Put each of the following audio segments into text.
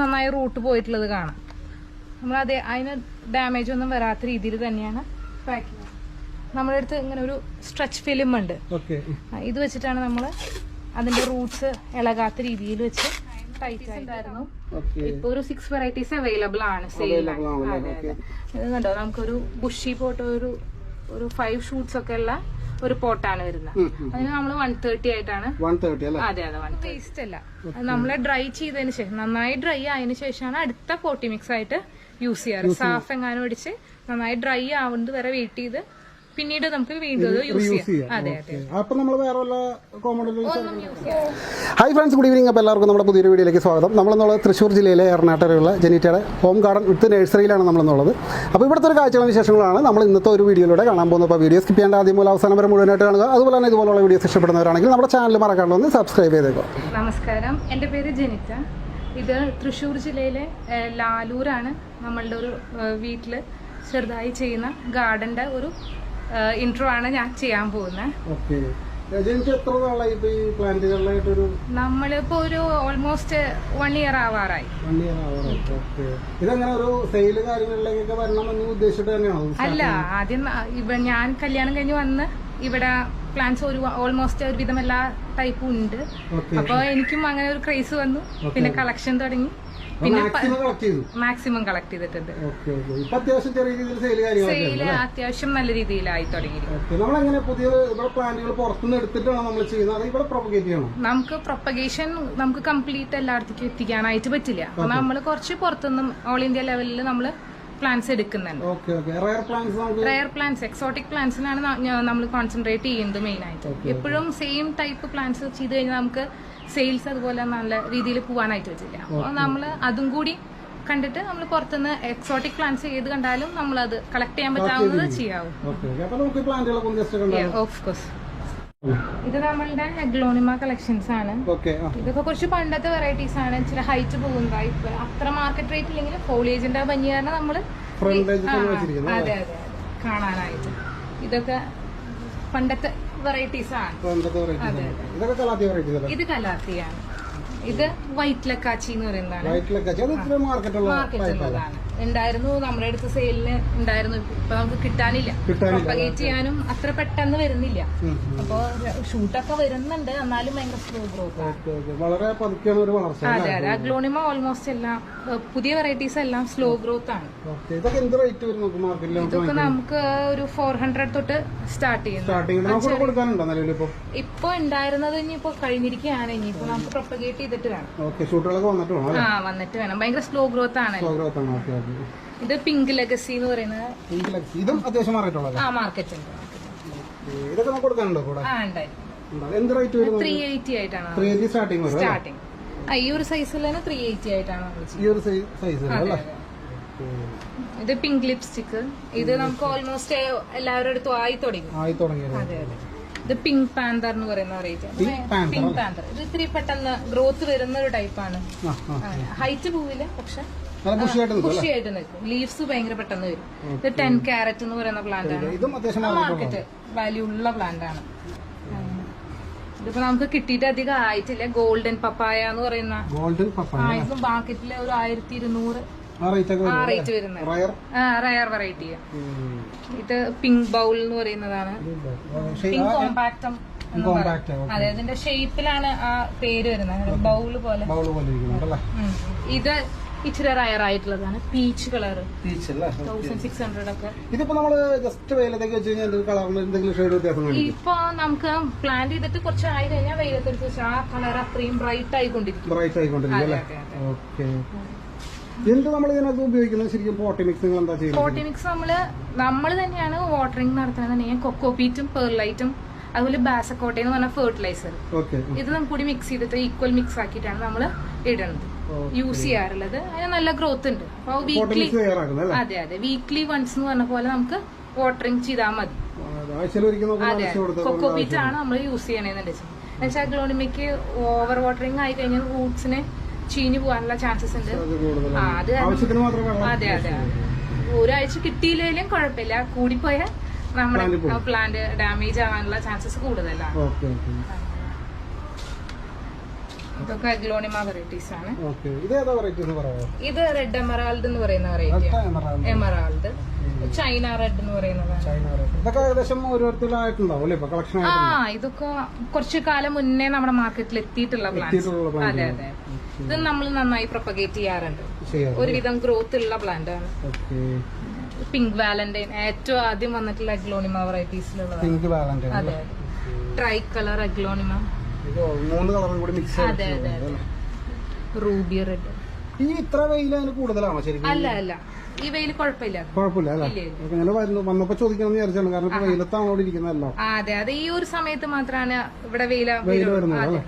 നന്നായി റൂട്ട് പോയിട്ടുള്ളത് കാണാം. നമ്മൾ അതേ അതിന് ഡാമേജ് ഒന്നും വരാത്ത രീതിയിൽ തന്നെയാണ് പാക്കിങ് നമ്മുടെ അടുത്ത് ഇങ്ങനെ ഒരു സ്ട്രെച്ച് ഫിലിം ഉണ്ട്. ഓക്കെ ഇത് വെച്ചിട്ടാണ് നമ്മൾ അതിന്റെ റൂട്ട്സ് ഇളകാത്ത രീതിയിൽ വെച്ച് ടൈറ്റ് ആയിരുന്നു ഓക്കെ ഇപ്പൊ ഒരു സിക്സ് വെറൈറ്റീസ് അവൈലബിൾ ആണ്. ഇത് കണ്ടോ? നമുക്കൊരു ബുഷി പോട്ട് ഒരു ഒരു ഫൈവ് ഷൂട്ട്സ് ഒക്കെ ഉള്ള ഒരു പോട്ടാണ് വരുന്നത്. അതിന് നമ്മൾ വൺ തേർട്ടി ആയിട്ടാണ് അതെ അതെ വൺ ടേസ്റ്റ് അല്ല. നമ്മൾ നമ്മൾ ഡ്രൈ ചെയ്തതിന് ശേഷം നന്നായി ഡ്രൈ ആയതിനു ശേഷമാണ് അടുത്ത പോട്ടി മിക്സ് ആയിട്ട് യൂസ് ചെയ്യാറ്. സാഫ് എങ്ങാനും അടിച്ച് നന്നായി ഡ്രൈ ആവുന്നത് വരെ വെയിറ്റ് ചെയ്ത് പിന്നീട് നമുക്ക് വീണ്ടും യൂസ് ചെയ്യാം. അതെ അതെ. ഹായ് ഫ്രണ്ട്സ് ഗുഡ് ഈവനിങ് അപ്പോൾ എല്ലാവർക്കും നമ്മുടെ പുതിയൊരു വീഡിയോയിലേക്ക് സ്വാഗതം. നമ്മളെന്നുള്ളത് തൃശ്ശൂർ ജില്ലയിലെ എറണാട്ടരയുള്ള ജനീറ്റയുടെ ഹോം ഗാർഡൻ വിത്ത് നഴ്സറിയിലാണ് നമ്മളെന്നുള്ളത്. അപ്പോൾ ഇവിടുത്തെ ഒരു കാഴ്ചകളും വിശേഷങ്ങളാണ് നമ്മൾ ഇന്നത്തെ ഒരു വീഡിയോയിലൂടെ കാണാൻ പോകുന്നത്. അപ്പോൾ വീഡിയോ സ്കിപ്പ് ചെയ്യേണ്ട ആദ്യം മുതൽ അവസാനം വരെ മുഴുവനായിട്ട് കാണുക. അതുപോലെ തന്നെ ഇതുപോലുള്ള വീഡിയോസ് ഇഷ്ടപ്പെടുന്നവരാണെങ്കിൽ നമ്മുടെ ചാനൽ മറക്കാണ്ട് ഒന്ന് സബ്സ്ക്രൈബ് ചെയ്തേക്കോ നമസ്കാരം. എന്റെ പേര് ജനിത ഇത് തൃശ്ശൂർ ജില്ലയിലെ ലാലൂരാണ് നമ്മളുടെ ഒരു വീട്ടിൽ ചെറുതായി ചെയ്യുന്ന ഗാർഡന്റെ ഒരു ഇൻട്രോ ആണ് ഞാൻ ചെയ്യാൻ പോകുന്നത് നമ്മളിപ്പോ ഒരു ഓൾമോസ്റ്റ് വൺ ഇയർ ആവാറായി. അല്ല ആദ്യം ഇപ്പൊ ഇവ ഞാൻ കല്യാണം കഴിഞ്ഞ് വന്ന് ഇവിടെ പ്ലാന്റ്സ് ഒരു ഓൾമോസ്റ്റ് ഒരുവിധം എല്ലാ ടൈപ്പും ഉണ്ട് അപ്പൊ അപ്പോൾ എനിക്കും അങ്ങനെ ഒരു ക്രേസ് വന്നു. പിന്നെ കളക്ഷൻ തുടങ്ങി. പിന്നെ മാക്സിമം കളക്ട് ചെയ്തിട്ടുണ്ട്. സെയിൽ അത്യാവശ്യം നല്ല രീതിയിലായി തുടങ്ങിയിരിക്കും നമുക്ക് പ്രൊപ്പഗേഷൻ നമുക്ക് കംപ്ലീറ്റ് എല്ലായിടത്തേക്കും എത്തിക്കാനായിട്ട് പറ്റില്ല. അപ്പൊ നമ്മൾ കുറച്ച് പുറത്തുനിന്നും ഓൾ ഇന്ത്യ ലെവലിൽ നമ്മൾ പ്ലാന്റ്സ് എടുക്കുന്നുണ്ട്. റയർ പ്ലാന്റ്സ് എക്സോട്ടിക് പ്ലാന്റ്സിനാണ് നമ്മൾ കോൺസെൻട്രേറ്റ് ചെയ്യുന്നത് മെയിൻ ആയിട്ട്. എപ്പോഴും സെയിം ടൈപ്പ് പ്ലാന്റ്സ് ചെയ്ത് കഴിഞ്ഞാൽ നമുക്ക് സെയിൽസ് അതുപോലെ നല്ല രീതിയിൽ പോകാനായിട്ട് വെച്ചില്ല അപ്പോൾ നമ്മൾ അതും കൂടി കണ്ടിട്ട് നമ്മൾ പുറത്തുനിന്ന് എക്സോട്ടിക് പ്ലാന്റ്സ് ഏത് കണ്ടാലും നമ്മൾ അത് കളക്ട് ചെയ്യാൻ പറ്റാവുന്നത് ചെയ്യാവും. ഓഫ് കോഴ്സ് ഇത് നമ്മളുടെ ഹെഗ്ലോണിമ കളക്ഷൻസ് ആണ്. ഓക്കെ ഇതൊക്കെ കുറച്ച് പണ്ടത്തെ വെറൈറ്റീസ് ആണ്. ഇച്ചിരി ഹൈറ്റ് പോകുന്നതായി അത്ര മാർക്കറ്റ് റേറ്റ് ഇല്ലെങ്കിൽ ഫോളിയേജിന്റെ ഭംഗി കാരണം നമ്മൾ അതെ അതെ. കാണാനായിട്ട്. ഇതൊക്കെ പണ്ടത്തെ വെറൈറ്റീസ് ആണ്. ഇത് കലാത്തിയാണ്. ഇത് വൈറ്റ് ലക്കാച്ചി എന്ന് പറയുന്നതാണ്. ഉണ്ടായിരുന്നു. നമ്മുടെ അടുത്ത് സെയിലിന് ഉണ്ടായിരുന്നു. ഇപ്പൊ നമുക്ക് കിട്ടാനില്ല. പ്രൊപ്പഗേറ്റ് ചെയ്യാനും അത്ര പെട്ടെന്ന് വരുന്നില്ല. അപ്പൊ ഷൂട്ടൊക്കെ വരുന്നുണ്ട്. എന്നാലും ഭയങ്കര സ്ലോ ഗ്രോത്ത് വളരെ പതുക്കെയാണ് ഒരു വളർച്ച അതെ അതെ. അഗ്ലോണിമ ഓൾമോസ്റ്റ് എല്ലാം പുതിയ വെറൈറ്റീസ് എല്ലാം സ്ലോ ഗ്രോത്ത് ആണ്. ഇതൊക്കെ നമുക്ക് ഒരു ഫോർ ഹൺഡ്രഡ് തൊട്ട് സ്റ്റാർട്ട് ചെയ്യുന്നു. ഇപ്പൊ? ഉണ്ടായിരുന്നത് ഇനിയിപ്പോ കഴിഞ്ഞിരിക്കുകയാണ്. ഇനിയിപ്പോ നമുക്ക് പ്രൊപ്പഗേറ്റ് ചെയ്തിട്ട് വേണം. ആ വന്നിട്ട് വേണം. ഭയങ്കര സ്ലോ ഗ്രോത്ത് ആണ്. ഇത് പിങ്ക് ലെഗസി എന്ന് പറയുന്നത്. ഇതും അത്യാവശ്യം മാറിയിട്ടുള്ളത്. ആ മാർക്കറ്റ് ഉണ്ട് ഇതൊക്കെ നമുക്ക് കൊടുക്കാനുണ്ടോ കൂടെ? ആ? എന്ത് റേറ്റ് വരും ത്രീ എയ്റ്റി ആയിട്ടാണ്. Three eighty? ആ ഈ ഒരു സൈസിൽ തന്നെ ത്രീ എയ്റ്റി ആയിട്ടാണ് ഈ ഒരു സൈസ് അല്ലേ? ഇത് പിങ്ക് ലിപ്സ്റ്റിക് ഇത് നമുക്ക് ഓൾമോസ്റ്റ് എല്ലാവരുടെ അടുത്തും ആയി തുടങ്ങി. ആയി തുടങ്ങിയത്. അതെ അതെ. ഇത് പിങ്ക് പാന്തർ എന്ന് പറയുന്ന Pink പിങ്ക് പാന്തർ ഇത് ഇത്തിരി പെട്ടെന്ന് ഗ്രോത്ത് വരുന്ന ഒരു ടൈപ്പാണ് ഹൈറ്റ് പോവില്ല പക്ഷെ ബുഷിയായിട്ട് നിൽക്കും ലീവ്സ് ഭയങ്കര പെട്ടെന്ന് വരും. ഇത് ടെൻ ക്യാരറ്റ് എന്ന് പറയുന്ന പ്ലാന്റ് ആണ്. ഇതും മാർക്കറ്റ് വാല്യൂ ഉള്ള പ്ലാന്റ് ആണ്. ഇതിപ്പോ നമുക്ക് കിട്ടിയിട്ട് അധികം ആയിട്ടില്ല. ഗോൾഡൻ പപ്പായ എന്ന് പറയുന്ന ഗോൾഡൻ പപ്പായ ആ ഇത് മാർക്കറ്റിൽ ഒരു ആയിരത്തി ഇരുന്നൂറ് റേറ്റ് ഒക്കെ ആ വരുന്നത്. റയർ വെറൈറ്റി ഇത് പിങ്ക് ബൗൾ എന്ന് പറയുന്നതാണ്. പിങ്ക് കോമ്പാക്ടം അതെ അതിന്റെ ഷേപ്പിലാണ് ആ പേര് വരുന്നത്. ബൗൾ പോലെ. ബൗൾ പോലെ. ഇത് ഇച്ചിരി റയർ ആയിട്ടുള്ളതാണ്. Peach colour peach thousand six hundred ഒക്കെ. ഇതിപ്പോ നമ്മൾ ജസ്റ്റ് വെയിലത്തേക്ക് വെച്ച് കഴിഞ്ഞാൽ എന്തെങ്കിലും കളറിൽ എന്തെങ്കിലും ഷെയ്ഡ് വ്യത്യാസം കാണിക്കും ഇപ്പൊ നമുക്ക് പ്ലാന്റ് ചെയ്തിട്ട് കുറച്ച് ആയി കഴിഞ്ഞാൽ വെയിലത്തെടുത്ത് വെച്ചാൽ ആ കളർ അത്രയും ബ്രൈറ്റ് ആയിക്കൊണ്ടിരിക്കും. ബ്രൈറ്റ് ആയിക്കൊണ്ടിരിക്കും ഓക്കെ എന്ത് നമ്മൾ ഇതിനകത്ത് ഉപയോഗിക്കുന്നത്? ശരിക്കും പോട്ടി എന്താ ചെയ്യുന്നത്? കോട്ടിമിക്സ് നമ്മൾ നമ്മൾ തന്നെയാണ് വാട്ടറിങ് നടത്തുന്നത്. കൊക്കോ പീറ്റും പെർലൈറ്റും അതുപോലെ ബാസക്കോട്ട എന്ന് പറഞ്ഞ ഫെർട്ടിലൈസർ ഇത് നമുക്ക് കൂടി മിക്സ് ചെയ്തിട്ട് ഈക്വൽ മിക്സ് ആക്കിയിട്ടാണ് നമ്മൾ ഇടുന്നത് യൂസ് ചെയ്യാറുള്ളത്. അതിന് നല്ല ഗ്രോത്ത് ഉണ്ട്. അപ്പോൾ പോട്ടി വീക്ക്ലി അതെ അതെ. വീക്ക്ലി വൺസ് എന്ന് പറഞ്ഞ പോലെ നമുക്ക് വാട്ടറിങ് ചെയ്താൽ മതി. അതെ കൊക്കോപീറ്റ് ആണ് നമ്മൾ യൂസ് ചെയ്യണേന്ന് എന്നുവെച്ചാൽ ഗ്ലോണിമയ്ക്ക് ഓവർ വാട്ടറിങ് ആയി കഴിഞ്ഞാൽ റൂട്ട്സിന് ചീഞ്ഞു പോകാനുള്ള ചാൻസസ് ഉണ്ട്. അത് അതെ അതെ. ഒരാഴ്ച കിട്ടിയില്ലെങ്കിലും കുഴപ്പമില്ല. കൂടിപ്പോയാൽ നമ്മുടെ പ്ലാന്റ് ഡാമേജ് ആവാനുള്ള ചാൻസസ് കൂടുതലാണ്. ഓക്കെ ഓക്കെ ഇതൊക്കെ അഗ്ലോണിമ വെറൈറ്റീസ് ആണ്. ഇത് റെഡ് എമറാൾഡ് എന്ന് പറയുന്ന വെറൈറ്റി എമറാൾഡ് ചൈന റെഡ് എന്ന് പറയുന്നതാണ്. ആ ഇതൊക്കെ കുറച്ചു കാലം മുന്നേ നമ്മുടെ മാർക്കറ്റിൽ എത്തിയിട്ടുള്ള പ്ലാന്റ് അതെ അതെ. ഇത് നമ്മൾ നന്നായി പ്രൊപ്പഗേറ്റ് ചെയ്യാറുണ്ട്. ഒരുവിധം ഗ്രോത്ത് ഉള്ള പ്ലാന്റ് ആണ്. Pink Valentine. ഏറ്റവും ആദ്യം വന്നിട്ടുള്ള അഗ്ലോണിമ വെറൈറ്റീസിലുള്ള പിങ്ക് വാലന്റ് അതെ ട്രൈ കളർ അഗ്ലോണിമ. മൂന്ന് കളറും കൂടി മിക്സ് അതെ അതെ റൂബി റെഡ് ഈ ഇത്ര വെയിൽ അതിന് കൂടുതലാണോ ശരിക്കും? അല്ല അല്ല. ഈ വെയിൽ കുഴപ്പമില്ല. കുഴപ്പമില്ല അല്ലേ? വരുന്നു. വന്നപ്പോ ചോദിക്കണം എന്ന് വിചാരിച്ചാണ്. കാരണം ഇപ്പൊ വെയിലത്താണ് അവിടെ ഇരിക്കുന്നതല്ലോ. അതെ. അതെ ഈ ഒരു സമയത്ത് മാത്രമാണ് ഇവിടെ വെയില വെയിൽ വരുന്നത്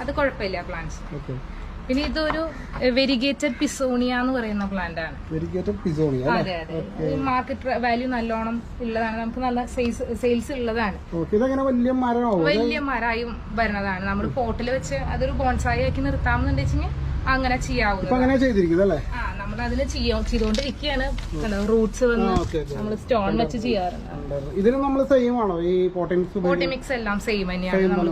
അത്. കുഴപ്പമില്ല പ്ലാന്റ്സ് ഓക്കെ പിന്നെ ഇതൊരു വെരിഗേറ്റഡ് പിസോണിയ എന്ന് പറയുന്ന പ്ലാന്റ് ആണ്. വെരിഗേറ്റഡ് അതെ അതെ. മാർക്കറ്റ് വാല്യൂ നല്ലോണം ഉള്ളതാണ്. നമുക്ക് നല്ല സെയിൽസ് ഉള്ളതാണ്. വലിയ വലിയ മരമായും വരുന്നതാണ്. നമ്മൾ പോട്ടിൽ വെച്ച് അതൊരു ബോൺസായി ആക്കി നിർത്താമെന്നുണ്ടെങ്കിൽ അങ്ങനെ ചെയ്യാവുന്നത് നമ്മൾ അതിന് ചെയ്തുകൊണ്ടിരിക്കുകയാണ് റൂട്ട്സ് വന്ന് നമ്മൾ സ്റ്റോൺ വെച്ച് ചെയ്യാറുണ്ട്. ഇതിന് നമ്മൾ സെയിം ആണോ? ഈ പോട്ടിമിക്സ് എല്ലാം സെയിം തന്നെയാണ് നമ്മൾ